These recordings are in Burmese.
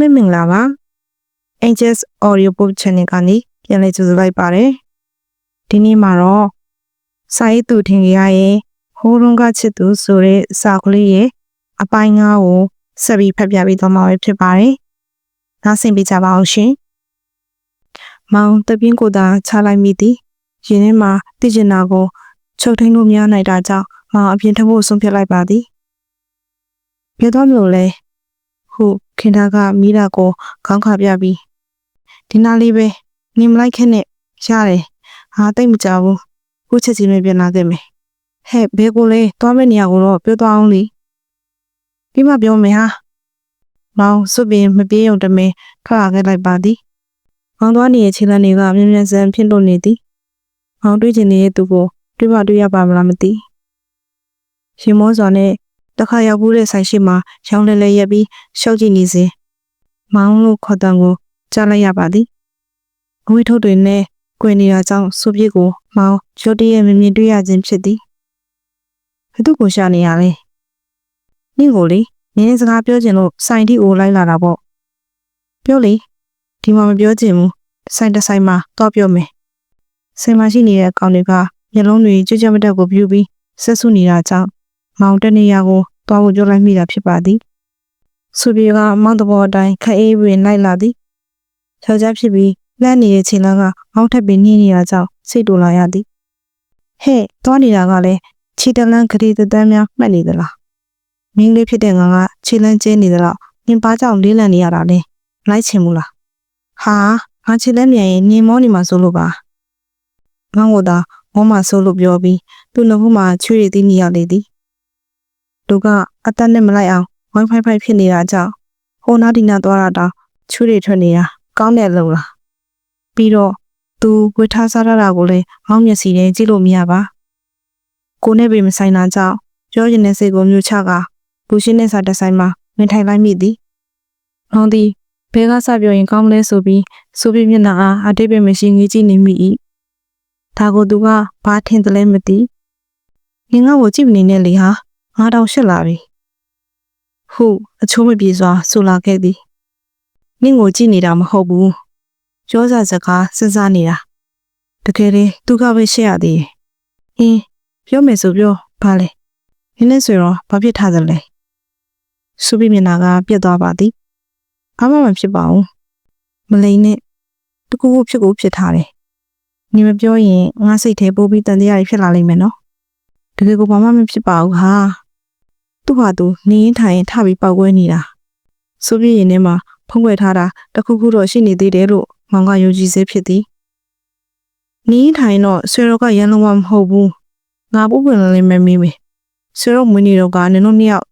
လေးမင်္ဂလာပါ Angels Audio Book Channel ကနေပြန်လည်ကြိုဆိုလိုက်ပါတယ်ဒီနေ့မှာတော့စာရေးသူထင်ကြရဲ့ဟိုးရုံးကချစ်သူဆိုတဲ့စာကလေးရဲ့အပိုင်းငါးကိုဆက်ပြီးဖတ်ပြပေးသွားမှာပဲဖြစ်ပါတယ်နားဆင်ပေးကြပါအောင်ရှင်မောင်တပြင်းကိုသာချလိုက်မိသည်ရင်ထဲမှာတည်ကျင်နာကိုချုပ်ထိန်လို့မရနိုင်တာကြောင့်မောင်အပြင်ထဖို့ဆုံးဖြတ်လိုက်ပါသည်ဘယ်တော့မလို့လဲ ဟုခင်သားကမိတာကိုခေါင်းခါပြပြီးဒီနာလေးပဲနေမလိုက်ခဲ့နဲ့ရတယ်ဟာတိတ်မကြဘူးခုချက်ချင်းပဲပြန်လာခဲ့မယ်ဟဲ့ဘဲကိုလေသွားမယ့်နေရာကိုတော့ပြောသွားအောင်လေပြီးမှပြောမယ်ဟာမောင်စွပင်မပြေးုံတမင်ခါခဲ့လိုက်ပါသည်မောင်သွားနေတဲ့ခြေလမ်းတွေကမြ мян စမ်းဖြစ်လို့နေသည်မောင်တွေ့ချင်နေတဲ့သူကိုတွေ့မှတွေ့ရပါမလားမသိရှင်မောစွာနဲ့ တခါရောက်ဘူးတဲ့ဆိုင်ရှိမှာရောင်းလဲလဲရက်ပြီးရှောက်ကြည့်နေစဉ်မောင်လို့ခေါ်တန်ကိုကြားလိုက်ရပါသည်အဝိထုတ်တွေနဲ့ကွယ်နေတာကြောင့်စုပြစ်ကိုမောင်ရုတ်တရက်မြင်မြင်တွေ့ရခြင်းဖြစ်သည်ဘယ်သူကိုရှာနေရလဲနင့်ကိုလေနင်းစကားပြောချင်လို့ဆိုင်တီအိုလိုက်လာတာပေါ့ပြောလေဒီမှာမပြောချင်ဘူးဆိုင်တစ်ဆိုင်မှာတော့ပြောမယ်ဆိုင်မှာရှိနေတဲ့အကောင်တွေကမျက်လုံးတွေကြွကြွမတက်ကိုပြူပြီးဆက်ဆုနေတာကြောင့်မောင်တနေရာကို တွားဖို့ကြိုးလိုက်မိတာဖြစ်ပါသည်။ဆူပြေကမောင်တဘောအတိုင်းခအေးပင်လိုက်လာသည်။ယောက်ျားဖြစ်ပြီးလှမ်းနေတဲ့ခြေလမ်းကအောက်ထပ်ပင်နှင်းနေတာကြောင့်စိတ်တူလာရသည်။ဟဲ့တွားနေတာကလည်းခြေတလန်းခရီးတန်းများမှတ်နေသလား။မင်းလေးဖြစ်တဲ့ငါကခြေလန်းကျင်းနေသလောက်နင်ပါကြောင့်လေးလံနေရတာလဲ။လိုက်ချင်ဘူးလား။ဟာငါခြေလန်းမြန်ရင်နင်မောနေမှာဆိုလို့ပါ။ငါ့ကိုသာမောမဆိုးလို့ပြောပြီးသူ့နှုတ်မှာချွေးရည်သီးနေရလေသည် လူကအသက်နဲ့မလိုက်အောင်ဝိုင်းဖိုင်ဖိုင်ဖြစ်နေတာကြောင့်ဟိုနာဒီနာသွားတာတောင်ချွေးတွေထွက်နေတာကောင်းတဲ့လုံလားပြီးတော့သူဝေထားစားရတာကိုလည်းမောင်းမျက်စီနဲ့ကြည့်လို့မရပါကိုနဲ့ပေမဆိုင်တာကြောင့်ပြောရင်တဲ့စိတ်ကိုမျိုးချကဘူရှင်းနဲ့စာတဆိုင်မှာဝင်ထိုင်လိုက်မိသည်။နောင်သည်ဘဲကစပြောရင်ကောင်းမလဲဆိုပြီးဆိုပြီးမျက်နှာအားအတိတ်ပဲမရှိငေးကြည့်နေမိ၏။ဒါကိုသူကဘာထင်တယ်လဲမသိ။ငင်ငါ့ကိုကြည့်မနေနဲ့လေဟာ ငါတောင်ရှစ်လာပြီဟုအချိုးမပြေစွာဆိုလာခဲ့သည်နင့်ကိုကြည့်နေတာမဟုတ်ဘူးပြောစားစကားစဉ်းစားနေတာတကယ်ရင်သူကပဲရှက်ရသေးတယ်အင်းပြောမယ်ဆိုပြောဘာလဲနင်းနဲ့ဆိုတော့ဘာဖြစ်ထားသလဲစူပီမျက်နှာကပြက်သွားပါသည်ဘာမှမဖြစ်ပါဘူးမလိန်နဲ့တကူကူဖြစ်ကိုဖြစ်ထားတယ်နေမပြောရင်ငါစိတ်ထဲပိုးပြီးတန်တရားဖြစ်လာလိမ့်မယ်နော်တကယ်ကိုဘာမှမဖြစ်ပါဘူးဟာ သူ့ဟာသူနေရင်ထိုင်ရင်ထပြီးပောက်ကွဲနေတာဆိုပြရင်ထဲမှာဖုံးကွယ်ထားတာတခုခုတော့ရှိနေသေးတယ်လို့မောင်ကယုံကြည်စေဖြစ်သည်နေရင်ထိုင်တော့ဆွေရောကရန်လုံးဝမဟုတ်ဘူးငါပုပ်ပွင့်လည်းမမေးမေဆွေရောမွေးနေတော့ကနင်တို့နှစ်ယောက်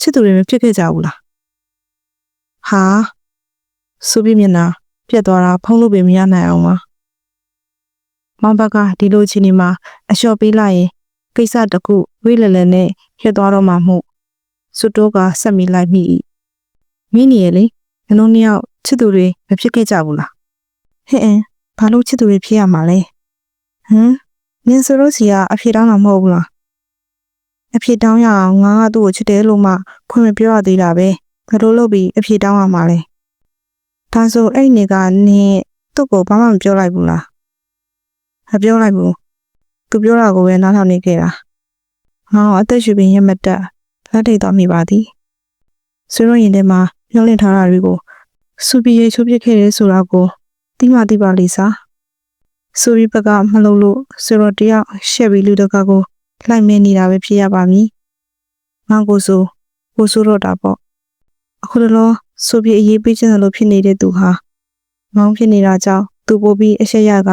ချစ်သူတွေမဖြစ်ခဲ့ကြဘူးလားဟာဆိုပြမျက်နှာပြက်သွားတာဖုံးလို့ပဲမရနိုင်အောင်ပါမောင်ဘကဒီလိုချင်းဒီမှာအလျှော့ပေးလိုက်ရင်ကိစ္စတခုဝေးလည်လည်နဲ့ ဖြစ်သွားတော့မှမို့စွတ်တိုးကဆက်မိလိုက်မိ၏မိနေရလေငလုံးနှစ်ယောက်ချစ်သူတွေမဖြစ်ခဲ့ကြဘူးလားဟဲ့အင်းဘာလို့ချစ်သူတွေဖြစ်ရမှာလဲဟမ်နင်ဆိုလို့စီကအဖြစ်တောင်းတာမဟုတ်ဘူးလားအဖြစ်တောင်းရအောင်ငါကသူ့ကိုချစ်တယ်လို့မှခွင့်မပြောရသေးတာပဲဘယ်လိုလုပ်ပြီးအဖြစ်တောင်းရမှာလဲဒါဆိုအဲ့နေကနင်သူ့ကိုဘာမှမပြောလိုက်ဘူးလားမပြောလိုက်ဘူးသူပြောတာကိုပဲနားထောင်နေခဲ့တာ ငါအသက်ရှူပင်ရမတက်လက်ထိတ်သွားမိပါသည်ဆွေးရရင်ထဲမှာမျောလင့်ထားတာတွေကိုစူပီရိတ်ချိုးပစ်ခဲ့တယ်ဆိုတာကိုတိမတိပါလိစာစူပီဘကမလုပ်လို့ဆွေးရတယောက်ရှက်ပြီးလူတကာကိုလိုက်မဲနေတာပဲဖြစ်ရပါမည်ငါကိုဆိုကိုဆိုတော့တာပေါ့အခုလောစူပီအရေးပေးခြင်းလို့ဖြစ်နေတဲ့သူဟာမောင်းဖြစ်နေတာကြောင့်သူပို့ပြီးအရှက်ရက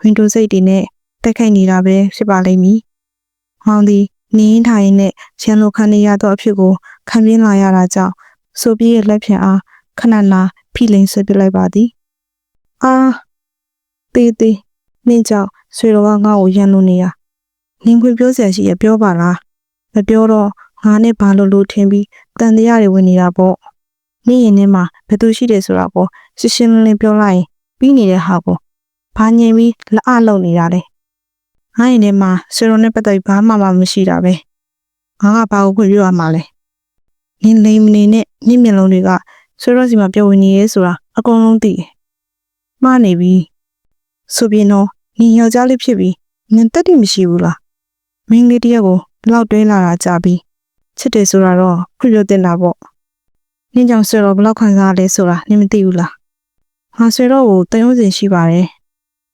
ဝင်တိုစိတ်တွေနဲ့တက်ခိုက်နေတာပဲဖြစ်ပါလိမ့်မည်။ဟောင်းသည် နင်းထိုင်နဲ့ရန်လိုခံနေရသောအဖြစ်ကိုခံပြင်းလာရတာကြောင့်ဆိုပြည့်ရဲ့လက်ဖြင့်အားခဏနာဖိလိန်ဆွပြလိုက်ပါသည်။အာတေးတေးနင်းကြောင့်ဆွေတော်ကငါ့ကိုရန်လိုနေရ။နင်းခွေပြောစရာရှိရပြောပါလား။မပြောတော့ငါနဲ့ဘာလို့လို့ထင်ပြီးတန်တရားတွေဝင်နေတာပေါ့။နင်းရင်ထဲမှာဘယ်သူရှိတယ်ဆိုတာကိုရှင်းရှင်းလင်းလင်းပြောလိုက်ရင်ပြီးနေတဲ့ဟာကိုဘာငြိမ်ပြီးလက်အလုံနေတာလဲ။ ငါ့ရင်ထဲမှာဆွေတော်နဲ့ပတ်သက်ဘာမှမမရှိတာပဲငါကဘာကိုခွင့်ပြုရမှာလဲနင်းလိမ်မနေနဲ့နင့်မျက်လုံးတွေကဆွေတော်စီမှာပြောဝင်နေရဲဆိုတာအကုန်လုံးသိတယ်မှားနေပြီဆိုပြင်းတော့နင်ယောက်ျားလေးဖြစ်ပြီးနင်တက်တိမရှိဘူးလားမင်းလေးတယောက်ကိုဒီလောက်တွဲလာတာကြာပြီးချစ်တယ်ဆိုတာတော့ခွင့်ပြုတင်တာပေါ့နင်ကြောင့်ဆွေတော်ဘယ်လောက်ခံစားရလဲဆိုတာနင်မသိဘူးလားငါဆွေတော်ကိုတန်ရုံးစင်ရှိပါတယ်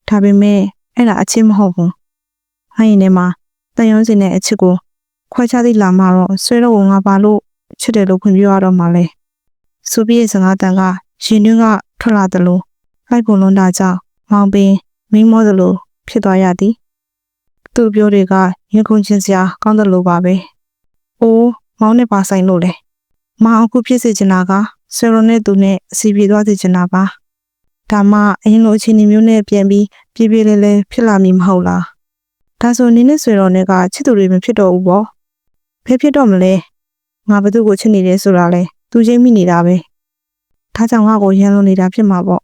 ဒါပေမဲ့အဲ့ဒါအချစ်မဟုတ်ဘူး ဟိုင်းနေမှာတန်ရုံးစင်နဲ့အချစ်ကိုခွဲခြားသိလာမှတော့ဆွေတော်ကိုငါပါလို့ချစ်တယ်လို့ခွင့်ပြုရတော့မှလဲဆိုပြီးစကားတန်ကရှင်တွင်းကထွက်လာတယ်လို့လိုက်ကုန်လွန်တာကြောင့်မောင်ပင်မိမောသလိုဖြစ်သွားရသည်သူ့ပြောတွေကရင်ခုန်ချင်းစရာကောင်းတယ်လို့ပါပဲအိုးမောင်နဲ့ပါဆိုင်လို့လေမအောင်ခုဖြစ်စေချင်တာကဆယ်ရိုနဲ့သူနဲ့အစီပြေသွားစေချင်တာပါဒါမှအရင်လိုအချိန်မျိုးနဲ့ပြန်ပြီးပြေးပြေးလဲလဲဖြစ်လာမည်မဟုတ်လား ဒါဆိုနင်းနဲ့ဆွေတော်နဲ့ကချစ်သူတွေမဖြစ်တော့ဘူးပေါ့ဖဲဖြစ်တော့မလဲငါဘသူ့ကိုချစ်နေတယ်ဆိုတာလဲသူချင်းမိနေတာပဲဒါကြောင့်ငါ့ကိုရန်လုံးနေတာဖြစ်မှာပေါ့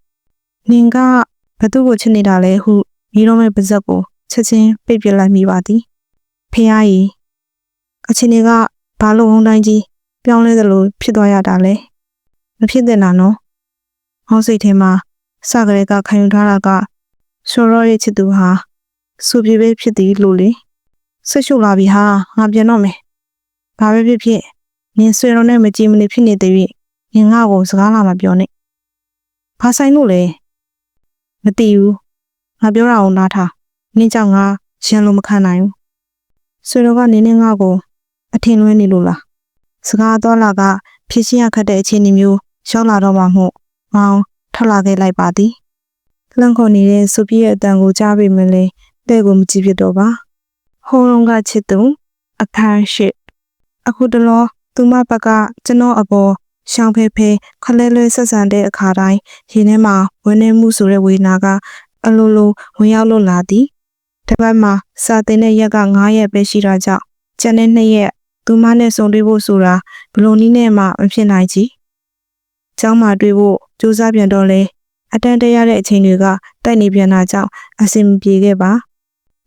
နင်ကဘသူ့ကိုချစ်နေတာလဲဟုမိတော့မဲ့ပါဇက်ကိုချက်ချင်းပိတ်ပြလိုက်မိပါသည်ဖះကြီးအချင်းတွေကဘာလို့ဝုန်းတိုင်းကြီးပြောင်းလဲသလိုဖြစ်သွားရတာလဲမဖြစ်တဲ့နာနော်ဟောင်းစိတ်ထဲမှာစကလေးကခံယူထားတာကဆိုရောရဲ့ချစ်သူဟာ စူပြေပဲဖြစ်သည်လို့လေဆွရှုပ်လာပြီဟာငါပြန်တော့မယ်ဘာပဲဖြစ်ဖြစ်နင်ဆွေတော်နဲ့မကြည်မနေဖြစ်နေသေးပြီနင်ငါ့ကိုစကားလာမပြောနဲ့ဘာဆိုင်လို့လဲမသိဘူးငါပြောတာအောင်နားထားနင်းကြောင့်ငါရန်လို့မခံနိုင်ဘူးဆွေတော်ကနင်းနဲ့ငါ့ကိုအထင်လွဲနေလို့လားစကားတော့လာကဖြစ်ရှင်းရခက်တဲ့အခြေအနေမျိုးရောက်လာတော့မှမို့မောင်ထွက်လာခဲ့လိုက်ပါသည်လန့်ခေါ်နေတဲ့စူပြည့်ရဲ့အတန်ကိုကြားပေမဲ့လည်း တဲ့ကိုမကြည့်ဖြစ်တော့ပါဟိုးလုံးကချစ်သူအခန်းရှိအခုတလောသူမဘက်ကကျွန်တော်အပေါ်ရှောင်းဖဲဖဲခလဲလွဲဆက်ဆံတဲ့အခါတိုင်းရင်ထဲမှာဝင်နေမှုဆိုတဲ့ဝေဒနာကအလိုလိုဝင်ရောက်လို့လာသည်တစ်ပတ်မှာစာတင်တဲ့ရက်က9ရက်ပဲရှိတာကြောင့်ကျန်တဲ့2ရက်သူမနဲ့ဆုံတွေ့ဖို့ဆိုတာဘလို့နည်းနဲ့မှမဖြစ်နိုင်ကြီး။ကျောင်းမှာတွေ့ဖို့ကြိုးစားပြန်တော့လဲအတန်းတက်ရတဲ့အချိန်တွေကတိုက်နေပြန်တာကြောင့်အဆင်မပြေခဲ့ပါ။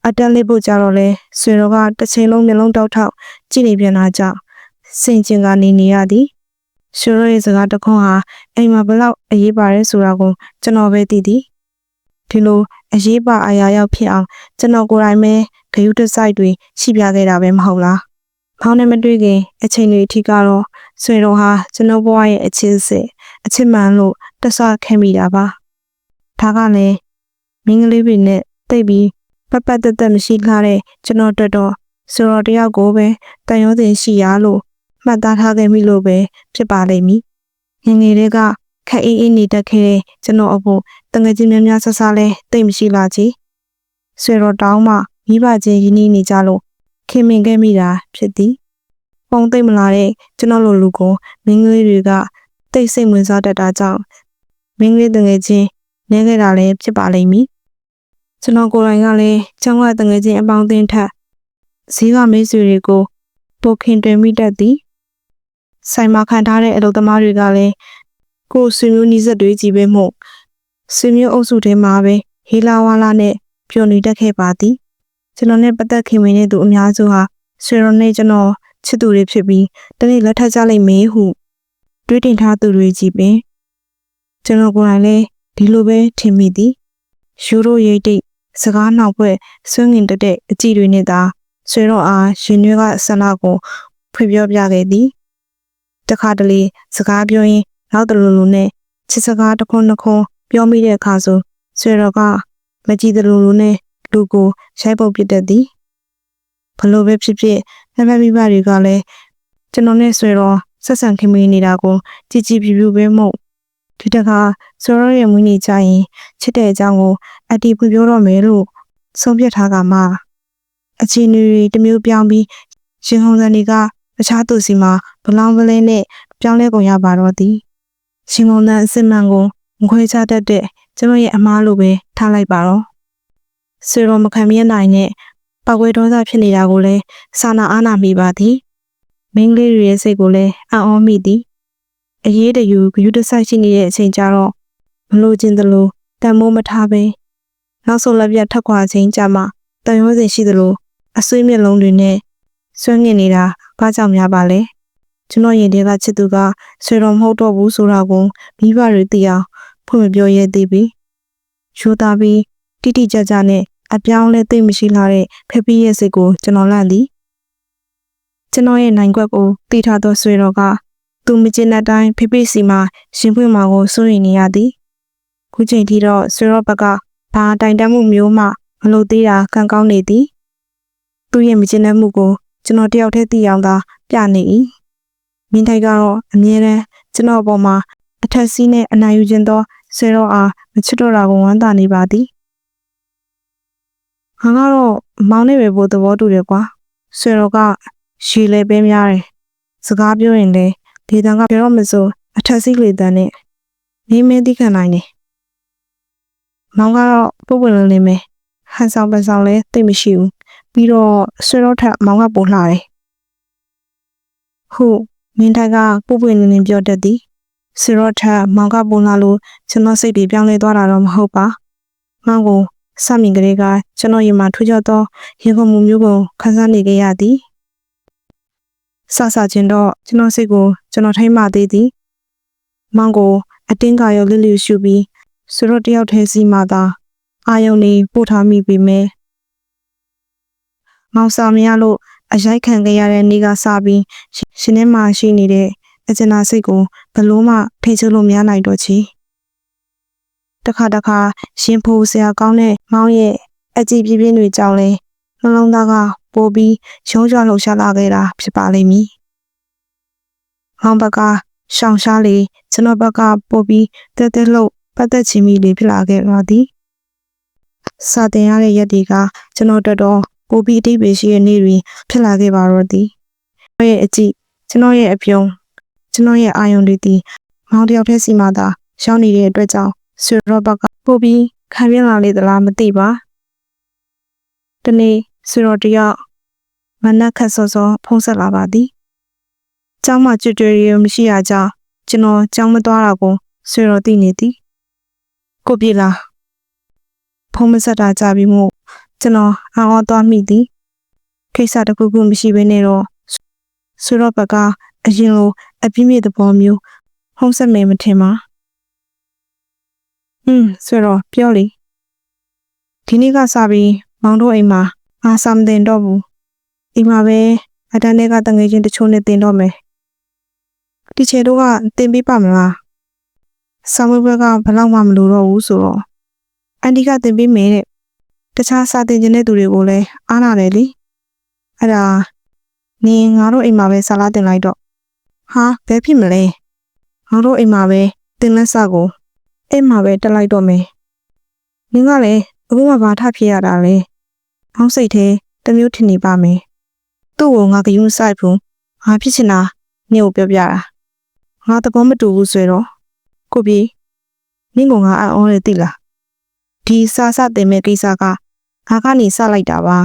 အတန်းလေးဖို့ကြတော့လဲဆွေတော်ကတစ်ချိန်လုံးမျက်လုံးတောက်ထောက်ကြည့်နေပြန်တာကြောင့်စင်ကျင်ကနေနေရသည်။ဆွေတော်ရဲ့စကားတခွန်းဟာအိမ်မှာဘလောက်အရေးပါရဲဆိုတာကိုကျွန်တော်ပဲသိသည်။ဒီလိုအရေးပါအရာရောက်ဖြစ်အောင်ကျွန်တော်ကိုယ်တိုင်ပဲဂယုတစိုက်တွေရှိပြခဲ့တာပဲမဟုတ်လား။ဖောင်းနဲ့မတွေ့ခင်အချိန်တွေအထိကတော့ဆွေတော်ဟာကျွန်တော်ဘဝရဲ့အချင်းစစ်အချစ်မှန်လို့တဆခဲမိတာပါဒါကလည်းမင်းကလေးတွေနဲ့တိတ်ပြီး ပတ်ပတ်သက်သက်မရှိလာတဲ့ကျွန်တော်တော်တော်ဆိုတော့တယောက်ကိုပဲတန်ရုံးတင်ရှိရလို့မှတ်သားထားခဲ့မိလို့ပဲဖြစ်ပါလိမ့်မည်ငငယ်လေးကခက်အေးအေးနေတတ်ခဲ့တဲ့ကျွန်တော်အဖို့တငယ်ချင်းများများဆဆလဲတိတ်မရှိလာချေဆွေတော်တောင်းမှမိဘချင်းရင်းနှီးနေကြလို့ခင်မင်ခဲ့မိတာဖြစ်သည်ပုံသိမ့်မလာတဲ့ကျွန်တော်လိုလူကိုမင်းကလေးတွေကတိတ်စိတ်ဝင်စားတတ်တာကြောင့်မင်းကလေးတငယ်ချင်းနေခဲ့တာလည်းဖြစ်ပါလိမ့်မည် ကျွန်တော်ကိုယ်တိုင်ကလည်းကျောင်းကတငယ်ချင်းအပေါင်းအသင်းထက်ဈေးကမိတ်ဆွေတွေကိုပိုခင်တွင်မိတတ်သည်ဆိုင်မှာခံထားတဲ့အလုပ်သမားတွေကလည်းကိုယ်ဆွေမျိုးနီးစပ်တွေကြီးပဲမို့ဆွေမျိုးအုပ်စုထဲမှာပဲဟေလာဝါလာနဲ့ပျော်နေတတ်ခဲ့ပါသည်ကျွန်တော်နဲ့ပတ်သက်ခင်ဝင်တဲ့သူအများစုဟာဆွေရောနဲ့ကျွန်တော်ချစ်သူတွေဖြစ်ပြီးတနေ့လက်ထပ်ကြလိမ့်မယ်ဟုတွေးတင်ထားသူတွေကြီးပင်ကျွန်တော်ကိုယ်တိုင်လည်းဒီလိုပဲထင်မိသည်ယူရိုရိတ်တိတ် စကားနောက်ဘက်ဆွငင်တက်တဲ့အကြည့်တွေနဲ့သာဆွေတော့အားရှင်ရွက်ကဆန္ဒကိုဖွင့်ပြောပြခဲ့သည်တခါတလေစကားပြောရင်နောက်တလူလူနဲ့ချစ်စကားတစ်ခွန်းတစ်ခွန်းပြောမိတဲ့အခါဆိုဆွေတော်ကမကြည့်တလူလူနဲ့လူကိုရိုက်ပုတ်ပစ်တတ်သည်ဘလို့ပဲဖြစ်ဖြစ်ဖက်ဖက်မိဘတွေကလည်းကျွန်တော်နဲ့ဆွေတော်ဆက်ဆံခင်မင်းနေတာကိုကြည်ကြည်ပြူပြူပဲမို့ဒီတခါဆိုရောရဲ့မွေးနေ့ကျရင်ချစ်တဲ့အကြောင်းကို အတီးပြပြောတော့မယ်လို့ဆုံးဖြတ်ထားကမှအချင်းတွေတမျိုးပြောင်းပြီးရှင်ဟုံစံတွေကတခြားသူစီမှာဘလောင်းပလင်းနဲ့ပြောင်းလဲကုန်ရပါတော့သည်ရှင်ဟုံစံအစစ်မှန်ကိုမခွဲခြားတတ်တဲ့ကျမရဲ့အမားလိုပဲထားလိုက်ပါတော့ဆွေတော်မခံမြင်နိုင်နဲ့ပောက်ကွဲဒေါသဖြစ်နေတာကိုလည်းစာနာအားနာမိပါသည်မင်းကလေးတွေရဲ့စိတ်ကိုလည်းအံ့ဩမိသည်အရေးတယူဂယုတဆိုင်ရှိနေတဲ့အချိန်ကြတော့မလို့ခြင်းတလို့တန်မိုးမထားပဲ နောက်ဆုံးလက်ပြတ်ထက်ခွာခြင်းကြမှာတန်ရိုးစင်ရှိသလိုအဆွေးမျက်လုံးတွေနဲ့ဆွဲငင်နေတာဘာကြောင့်များပါလဲကျွန်တော်ရင်ထဲကချစ်သူကဆွေတော်မဟုတ်တော့ဘူးဆိုတာကိုမိဘတွေသိအောင်ဖွင့်မပြောရဲသေးပြီယူသားပြီးတိတိကျကျနဲ့အပြောင်းလဲသိမ့်မရှိလာတဲ့ဖက်ပီးရဲ့စိတ်ကိုကျွန်တော်လန့်သည်ကျွန်တော်ရဲ့နိုင်ကွက်ကိုတီထားသောဆွေတော်ကသူမကျင်တဲ့အတိုင်းဖေဖေစီမှာရှင်ဖွင့်မှာကိုစိုးရိမ်နေရသည်ခုချိန်ထိတော့ဆွေတော်ဘက်က ဘာတိုင်တမ်းမှုမျိုးမှမလုပ်သေးတာကံကောင်းနေသည်သူ့ရဲ့မကျင်တဲ့မှုကိုကျွန်တော်တယောက်တည်းသိအောင်သာပြနေ၏မင်းထိုက်ကတော့အမြဲတမ်းကျွန်တော်အပေါ်မှာအထက်စီးနဲ့အနိုင်ယူခြင်းသောဆွေတော်အားမချစ်တော့တာကိုဝမ်းသာနေပါသည်ငါကတော့မောင်နဲ့ပဲဖို့သဘောတူတယ်ကွာဆွေတော်ကရှည်လဲပေးများတယ်စကားပြောရင်လည်းဒေတန်ကပြောတော့မစိုးအထက်စီးလေတန်းနဲ့မင်းမင်းသိခံနိုင်တယ် မောင်ကတော့ပုပ်ပွင့်လင်းနေမယ်ဟန်ဆောင်ပန်ဆောင်လည်းတိတ်မရှိဘူးပြီးတော့ဆွေတော်ထက်မောင်ကပိုလှတယ်ဟုတ်မင်းထိုက်ကပုပ်ပွင့်လင်းလင်းပြောတတ်သည်ဆွေတော်ထက်မောင်ကပိုလှလို့ကျွန်တော်စိတ်တွေပြောင်းလဲသွားတာတော့မဟုတ်ပါမောင်ကိုစမြင်ကလေးကကျွန်တော်ရင်မှာထူးခြားသောရင်ခုန်မှုမျိုးကိုခန်းစားနေကြရသည်ဆဆချင်းတော့ကျွန်တော်စိတ်ကိုကျွန်တော်ထိမ့်မှသေးသည်မောင်ကိုအတင်းကရောလစ်လျူရှုပြီး ဆိုတော့တယောက်ထဲစီမှသာအာယုန်နေပို့ထားမိပေမဲ့မောင်စာမရလို့အရိုက်ခံခဲ့ရတဲ့နေ့ကစပြီးရှင်ထဲမှာရှိနေတဲ့အကျဉ်းနာစိတ်ကိုဘလို့မှထိချုံလို့မရနိုင်တော့ချီတခါတခါရှင်ဖိုးဆရာကောင်းတဲ့မောင်ရဲ့အကြည့်ပြပြင်းတွေကြောင့်လဲနှလုံးသားကပိုပြီးရုံးကြလှုပ်ရှားလာခဲ့တာဖြစ်ပါလိမ့်မည်။မောင်ဘက်ကရှောင်ရှားလေကျွန်တော်ဘက်ကပိုပြီးတဲတဲလှုပ် ပတ်သက်ချင်မိလေဖြစ်လာခဲ့ပါသည်။စာတင်ရတဲ့ရက်တွေကကျွန်တော်တော်တော်ပိုပြီးအတိတ်ပဲရှိတဲ့နေ့တွေဖြစ်လာခဲ့ပါတော့သည်။ကျွန်တော်ရဲ့အကြည့်ကျွန်တော်ရဲ့အပြုံးကျွန်တော်ရဲ့အာယုံတွေသည်မောင်တယောက်တည်းစီမှသာရှောင်းနေတဲ့အတွက်ကြောင့်ဆွေရော့ဘက်ကပိုပြီးခံပြလာလေသလားမသိပါ။ဒီနေ့ဆွေရော်တယောက်မနက်ခတ်စောစောဖုံးဆက်လာပါသည်။ကျောင်းမှာကြွကြွရမရှိရကြောင်းကျွန်တော်ကျောင်းမသွားတာကိုဆွေရော်သိနေသည်။ ကိုပြေလာဖုံးမဆက်တာကြပြီးမို့ကျွန်တော်အောင်းအောသွားမိသည်။ခိစ္စတစ်ခုခုမရှိဘဲနဲ့တော့ဆွေရော်ဘက်ကအရင်လိုအပြင်းပြသဘောမျိုးဖုံးဆက်မယ်မထင်ပါ။ဟွန်းဆွေရော်ပြောလေဒီနေ့ကစပြီးမောင်တို့အိမ်မှာအားစမ်းတင်တော့ဘူးအိမ်မှာပဲအတန်းတွေကတငယ်ချင်းတချို့နဲ့တင်တော့မယ်တီချေတို့ကတင်ပေးပါမလား ဆာမွေးဘက်ကဘလောက်မှမလိုတော့ဘူးဆိုတော့အန်ဒီကတင်ပေးမယ်တဲ့တခြားစာတင်ခြင်းတဲ့သူတွေကိုလည်းအားနာတယ်လေအဲ့ဒါနင်ငါတို့အိမ်မှာပဲဆာလာတင်လိုက်တော့ဟာဘယ်ဖြစ်မလဲငါတို့အိမ်မှာပဲတင်လက်စကိုအိမ်မှာပဲတက်လိုက်တော့မယ်နင်ကလည်းအခုမှဘာထဖြစ်ရတာလဲ။အောင်းစိတ်ထဲတမျိုးထင်နေပါမယ်။သူ့ကိုငါကယူမဆိုင်ဘူး။ငါဖြစ်ချင်တာနင့်ကိုပြောပြတာ။ငါသဘောမတူဘူးဆိုတော့ ကိုပြေနင့်ကငါအံ့ဩတယ်သိလား။ဒီစားစတင်မဲ့ကိစ္စကငါကနေစလိုက်တာပါ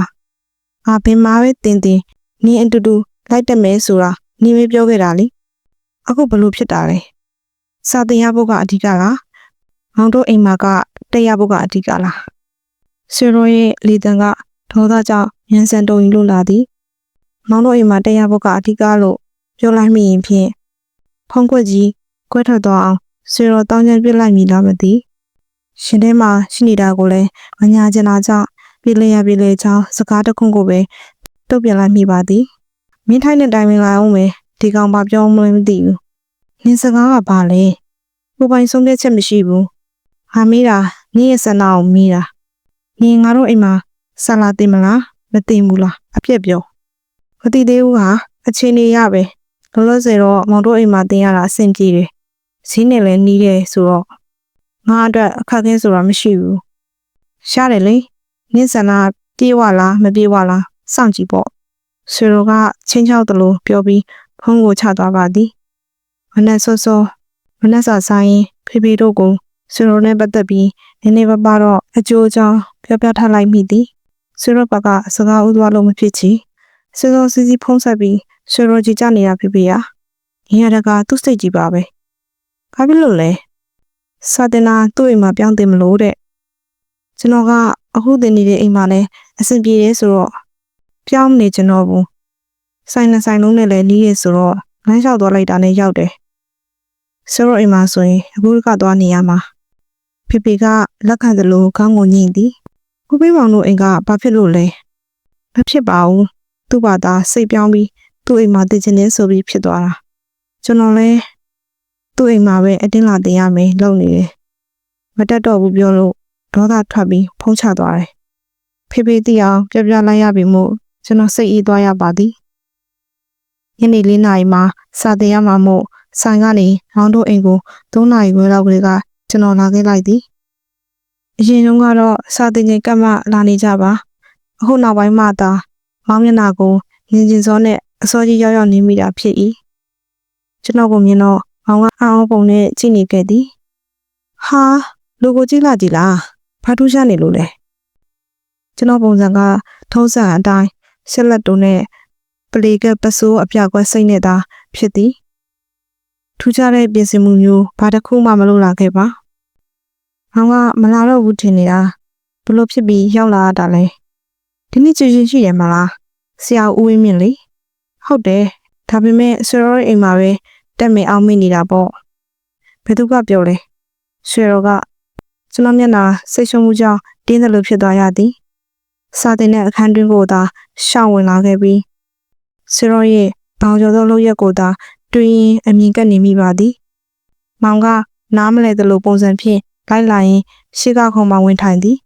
။ငါဘင်မာပဲတင်တင်နင်းအတူတူလိုက်တက်မယ်ဆိုတာနင်းမပြောခဲ့တာလေ။အခုဘလို့ဖြစ်တာလဲ။စာတင်ရဖို့ကအဓိကလား။မောင်တို့အိမ်မှာကတက်ရဖို့ကအဓိကလား။ဆွေရိုရဲ့လေတံကဒေါသကြောင့်ရန်စံတုံရင်လို့လာသည်မောင်တို့အိမ်မှာတရားဘုတ်ကအဓိကလို့ပြောလိုက်မိရင်ဖြင့်ဖုံးကွက်ကြီးကွဲထွက်သွားအောင် ဆွေရိုတောင်းချမ်းပြစ်လိုက်မိလားမသိရှင်ထဲမှာရှိနေတာကိုလည်းမညာကျင်တာကြောင့်ပြေလျရပြေလျချောင်းစကားတခုကိုပဲတုတ်ပြလိုက်မိပါသည်မင်းထိုင်းတဲ့တိုင်ဝင်လာအောင်ပဲဒီကောင်ဘာပြောမှမသိဘူးနင်းစကားကဘာလဲကိုပိုင်ဆုံးတဲ့ချက်မရှိဘူးဟာမေးတာနင်းရဲ့ဆန္ဒကိုမေးတာနင်ငါတို့အိမ်မှာဆလာတင်မလားမတင်ဘူးလားအပြက်ပြောမသိသေးဘူးဟာအချင်းနေရပဲလောလောဆယ်တော့မောင်တို့အိမ်မှာတင်ရတာအဆင်ပြေတယ် ဈေးနဲ့လည်းနီးတယ်ဆိုတော့ငါအတွက်အခက်အခဲဆိုတာမရှိဘူးရှားတယ်လေနင့်ဆန္ဒပြေဝလားမပြေဝလားစောင့်ကြည့်ပေါ့ဆွေတော်ကချင်းချောက်တယ်လို့ပြောပြီးဖုန်းကိုချသွားပါသည်မနက်စောစောမနက်စာဆိုင်ဖေဖေတို့ကိုဆွေတော်နဲ့ပတ်သက်ပြီးနည်းနည်းပါးပါတော့အကျိုးအကြောင်းပြောပြထားလိုက်မိသည်ဆွေရဘကစကားဥသွားလို့မဖြစ်ချီစေစောစီစီဖုံးဆက်ပြီးဆွေရကြီးကြနေတာဖြစ်ပေရာညီရတကသူ့စိတ်ကြီးပါပဲ ဘာဖြစ်လို့လဲစာတင်နာသူ့အိမ်မှာပြောင်းတင်မလို့တဲ့ကျွန်တော်ကအခုတင်နေတဲ့အိမ်မှာလည်းအဆင်ပြေရဲဆိုတော့ပြောင်းနေကျွန်တော်ဘူးဆိုင်နဲ့ဆိုင်လုံးနဲ့လည်းနီးရဲဆိုတော့လမ်းလျှောက်သွားလိုက်တာနဲ့ရောက်တယ်ဆိုတော့အိမ်မှာဆိုရင်အခုကသွားနေရမှာဖေဖေကလက်ခံသလိုခေါင်းကိုညှိသည်ကိုပေးမောင်တို့အိမ်ကဘာဖြစ်လို့လဲမဖြစ်ပါဘူးသူ့ဘာသာစိတ်ပြောင်းပြီးသူ့အိမ်မှာတည်ခြင်းနေဆိုပြီးဖြစ်သွားတာကျွန်တော်လဲ သူ့အိမ်မှာပဲအတင်းလာတင်ရမယ်လုပ်နေတယ်မတက်တော့ဘူးပြောလို့ဒေါသထွက်ပြီးဖုံးချသွားတယ်ဖေဖေတီအောင်ပြပြလိုက်ရပြီမို့ကျွန်တော်စိတ်အေးသွားရပါသည်ညနေ၄နာရီမှာစာတင်ရမှာမို့ဆိုင်ကနေမောင်တို့အိမ်ကို၃နာရီခွဲလောက်ကလေးကကျွန်တော်လာခဲ့လိုက်သည်အရင်တုန်းကတော့စာတင်ချိန်ကပ်မှလာနေကြပါအခုနောက်ပိုင်းမှသာမောင်မျက်နှာကိုငင်ကျင်စောနဲ့အစောကြီးရောက်ရောက်နေမိတာဖြစ်၏ကျွန်တော်ကိုမြင်တော့ မောင်ကအောင်းပုံနဲ့ကြည့်နေခဲ့သည်ဟာလူကိုကြည့်လာကြည့်လားဘာထူးရှားနေလို့လဲကျွန်တော်ပုံစံကထုံးစံအတိုင်းဆက်လက်တုံးနဲ့ပလီကပစိုးအပြကွက်စိတ်နဲ့သာဖြစ်သည်ထူးခြားတဲ့ပြင်ဆင်မှုမျိုးဘာတစ်ခုမှမလုပ်လာခဲ့ပါ။မောင်ကမလာတော့ဘူးထင်နေတာဘလို့ဖြစ်ပြီးရောက်လာတာလဲ။ဒီနေ့ကြည်ချင်းရှိတယ်မလား။ဆရာဦးဝင်းမြင့်လေ။ဟုတ်တယ်။ဒါပေမဲ့ဆွေတော်ရဲ့အိမ်မှာပဲ တက်မေအောင်မိနေတာပေါ့။ဘယ်သူကပြောလဲ။ဆွေတော်ကကျွန်တော်မျက်နှာစိတ်ရှုံမှုကြောင့်တင်းတယ်လို့ဖြစ်သွားရသည်။စာတင်တဲ့အခန်းတွင်းကိုသာရှောင်ဝင်လာခဲ့ပြီးဆွေတော်ရဲ့ဘောင်ကျော်သောလုပ်ရက်ကိုသာတွေ့ရင်အမြင်ကပ်နေမိပါသည်။မောင်ကနားမလဲသလိုပုံစံဖြင့်လိုက်လာရင်ရှေ့ကခုံမှဝင်ထိုင်သည်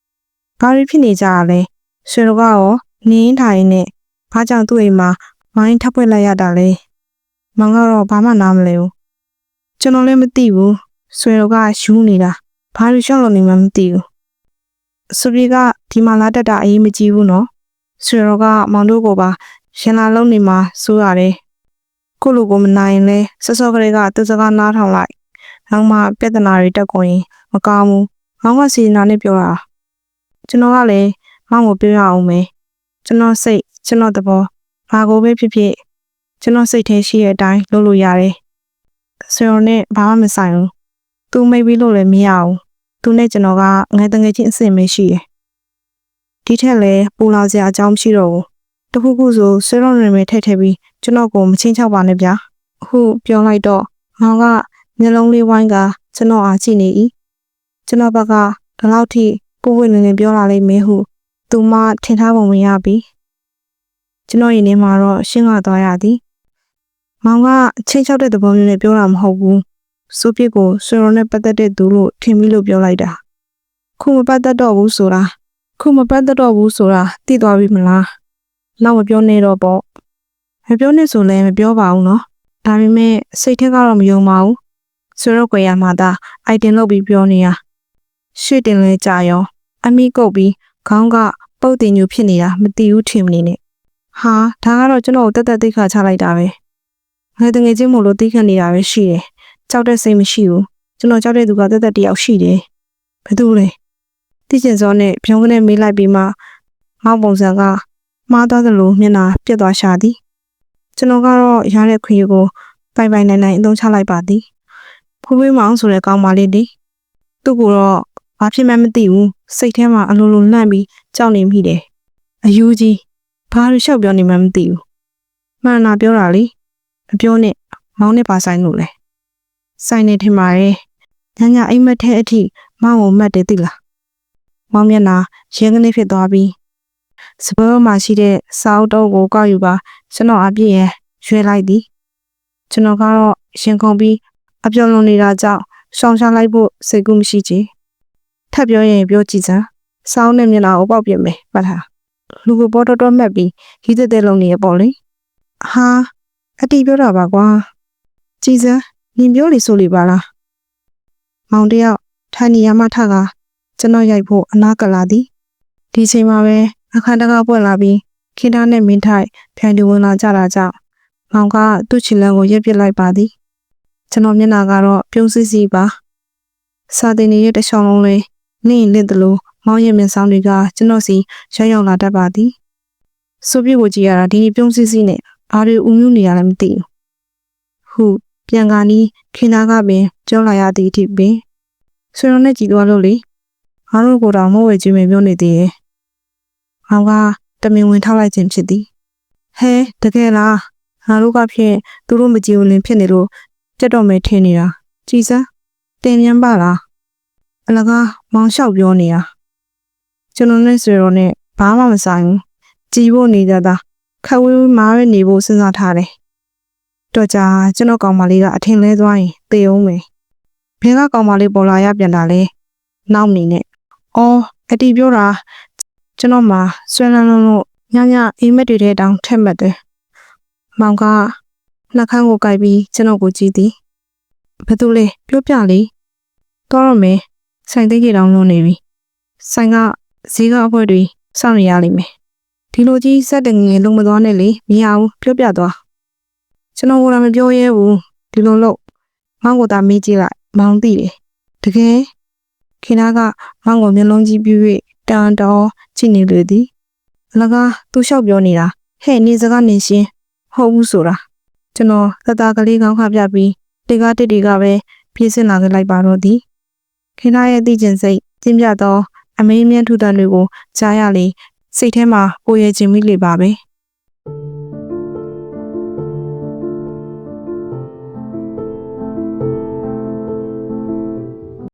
။ဘာဖြစ်နေကြရလဲ။ဆွေတော်ကရောနင်းထိုင်နဲ့ဘာကြောင့်သူ့အိမ်မှာမိုင်းထပ်ပွက်လိုက်ရတာလဲ။ မောင်ကတော့ဘာမှနားမလဲဘူး။ကျွန်တော်လည်းမသိဘူး။ဆွေတော်ကယူနေတာ။ဘာလို့ရှောက်လို့နေမှမသိဘူး။ဆွေကဒီမှာလာတက်တာအေးမကြည့်ဘူးနော်။ဆွေတော်ကမောင်တို့ကိုပါရှင်လာလုံးနေမှာစိုးရတယ်။ကိုလူကိုမနိုင်ရင်လဲစောစောကလေးကသူစကားနားထောင်လိုက်။နောက်မှပြဿနာတွေတက်ကုန်ရင်မကောင်းဘူး။မောင်ကစီနာနဲ့ပြောတာ။ကျွန်တော်ကလည်းမောင်ကိုပြောရအောင်မယ်။ကျွန်တော်စိတ်ကျွန်တော်သဘောဘာကိုပဲဖြစ်ဖြစ် ကျွန်တော်စိတ်ထဲရှိတဲ့အတိုင်းလုပ်လို့ရတယ်။ဆွေတော်နဲ့ဘာမှမဆိုင်ဘူး။ तू မိတ်ပြီးလို့လည်းမရဘူး။ तू နဲ့ကျွန်တော်ကငယ်တငယ်ချင်းအစ်စ်မရှိတယ်။ဒီထက်လည်းပူလာစရာအကြောင်းမရှိတော့ဘူး။တခုခုဆိုဆွေတော်နာမည်ထည့်ထည့်ပြီးကျွန်တော်ကိုမချင်းချောက်ပါနဲ့ဗျာ။အခုပြောလိုက်တော့မောင်ကမျက်လုံးလေးဝိုင်းကကျွန်တော်အားကြည့်နေ၏ကျွန်တော်ဘက်ကဒီလောက်ထိပို့ဝင်နေနေပြောလာလိမ့်မယ်ဟုသူမထင်ထားပုံမရပြီကျွန်တော်ရင်ထဲမှာတော့ရှင်းကသွားရသည် မောင်ကချိန်ချောက်တဲ့သဘောမျိုးနဲ့ပြောတာမဟုတ်ဘူးစိုးပြစ်ကိုဆွေရောနဲ့ပတ်သက်တဲ့သူလို့ထင်ပြီးလို့ပြောလိုက်တာခုမပတ်သက်တော့ဘူးဆိုတာခုမပတ်သက်တော့ဘူးဆိုတာသိသွားပြီမလားနောက်မပြောနဲ့တော့ပေါ့မပြောနဲ့ဆိုလည်းမပြောပါဘူးနော်ဒါပေမဲ့စိတ်ထက်ကတော့မယုံပါဘူးဆိုတော့ကြွယ်ရမှာဒါအိုက်တင်လုပ်ပြီးပြောနေရရှေ့တင်လဲကြာရော အမိကုတ်ပြီးခေါင်းကပုတ်တင်ညူဖြစ်နေတာမသိဘူးထင်မနေနဲ့ဟာဒါကတော့ကျွန်တော်တက်တက်သိခါချလိုက်တာပဲ ငယ်တငယ်ချင်းမို့လို့သိခတ်နေတာပဲရှိတယ်ကြောက်တဲ့စိတ်မရှိဘူးကျွန်တော်ကြောက်တဲ့သူကတက်တက်တယောက်ရှိတယ်ဘယ်သူလဲသိကျင်စောနဲ့ဖြုံးကနေမေးလိုက်ပြီးမှမောက်ပုံစံကမှားသွားသလိုမျက်နှာပြက်သွားရှာသည်ကျွန်တော်ကတော့ရတဲ့ခွေကိုပိုင်ပိုင်နိုင်နိုင်အသုံးချလိုက်ပါသည်ဖိုးဖွေးမောင်ဆိုတဲ့ကောင်မလေးဒီသူ့ကိုတော့ဘာဖြစ်မှန်းမသိဘူးစိတ်ထဲမှာအလိုလိုလှန့်ပြီးကြောက်နေမိတယ်အယူကြီးဘာလို့လျှောက်ပြောနေမှန်းမသိဘူးမှန်တာပြောတာလေ မပြောနဲ့မောင်နဲ့ပါဆိုင်လို့လဲဆိုင်နေထင်ပါရဲ့ညညအိမ်မက်ထဲအထိမောင်ကိုမှတ်တယ်သိလားမောင်မျက်နှာရင်းကနေဖြစ်သွားပြီးစပယ်မှာရှိတဲ့စာအုပ်တော့ကိုကောက်ယူပါကျွန်တော်အပြည့်ရရွှဲလိုက်သည်ကျွန်တော်ကတော့ရင်ခုန်ပြီးအပြောင်းလွန်နေတာကြောင့်ရှောင်ရှားလိုက်ဖို့စိတ်ကူးမရှိချေထပ်ပြောရင်ပြောကြည့်စမ်းစောင်းနဲ့မျက်နှာကိုပေါက်ပြစ်မယ်ပတ်ထားလူကိုပေါ်တော်တော်မှတ်ပြီးဟီးတဲ့တဲ့လုံးနေရပေါ့လေဟာ အတီးပြောတာပါကွာကြည်စမ်းနင်ပြောလေဆိုလေပါလားမောင်တယောက်ထိုင်နေရမှထကကျွန်တော်ရိုက်ဖို့အနာကလာသည်ဒီချိန်မှာပဲအခန်းတကားပွက်လာပြီးခင်သားနဲ့မင်းထိုက်ဖြန်တူဝင်လာကြတာကြောင့်မောင်ကသူ့ချီလန်းကိုရက်ပစ်လိုက်ပါသည်ကျွန်တော်မျက်နှာကတော့ပြုံးစစ်စီပါစာတင်နေတဲ့တချောင်းလုံးလေးနင့်လင့်တယ်လို့မောင်ရဲ့မျက်စောင်းတွေကကျွန်တော်စီရောက်ရောက်လာတတ်ပါသည်ဆိုပြကိုကြည့်ရတာဒီပြုံးစစ်စီနဲ့ ဘာတွေဥမျိုးနေရလဲမသိဘူးဟုပြန်ကာနီးခင်သားကပင်ကြောလာရသည့်အထိပင်ဆွေတော်နဲ့ကြည်သွားလို့လေငါတို့ကိုယ်တော်မဝဲကြီးမပြောနေသေးရဲ့။မောင်ကတမင်ဝင်ထောက်လိုက်ခြင်းဖြစ်သည်။ဟဲတကယ်လားငါတို့ကဖြင့်သူတို့မကြည်ဘူးလင်ဖြစ်နေလို့ပြတ်တော့မယ်ထင်နေတာကြည်စမ်းတင်မြန်းပါလားအလကားမောင်လျှောက်ပြောနေတာကျွန်တော်နဲ့ဆွေရောနဲ့ဘာမှမဆိုင်ဘူးကြည်ဖို့နေကြတာ ခက်ဝေးဝေးမားပဲနေဖို့စဉ်းစားထားတယ်တော့ကြာကျွန်တော်ကောင်မလေးကအထင်လဲသွားရင်သေအောင်မယ်ဘယ်ကကောင်မလေးပေါ်လာရပြန်တာလဲနောက်နေနဲ့အော်အတီပြောတာကျွန်တော်မှဆွဲလန်းလုံးလို့ညညအိမ်မက်တွေထဲတောင်ထက်မှတ်တယ်မောင်ကနှာခမ်းကိုကြိုက်ပြီးကျွန်တော်ကိုကြည့်သည်ဘာလို့လဲပြောပြလေတော့ရမယ်ဆိုင်သိကြီးတောင်လုံးနေပြီဆိုင်ကဈေးကအဖွဲတွေစောင့်နေရလိမ့်မယ် ဒီလိုကြီးစက်တငယ်လုံးမသွားနဲ့လေမရဘူးပြောပြသွားကျွန်တော်ကလည်းမပြောရဲဘူးဒီလိုလို့မောင်ကသာမေးကြည့်လိုက်မောင်သိတယ်တကယ်ခင်ဗျားကမောင်ကိုမျက်လုံးကြီးပြည့်၍တန်တော်ကြည့်နေလေသည်အလကားသူလျှောက်ပြောနေတာဟဲ့နေစကားနေရှင်းဟုတ်ဘူးဆိုတာကျွန်တော်သတ္တာကလေးကောင်းခပြပြီးတေကားတစ်တွေကပဲပြေးစင်လာခဲ့လိုက်ပါတော့သည်ခင်ဗျားရဲ့သိကျင်စိတ်ကျင်းပြသောအမေးမြန်းထူတန်တွေကိုကြားရလေ စိတ်ထဲမှာကိုယ်ရဲ့ခြင်းမိလေပါပဲ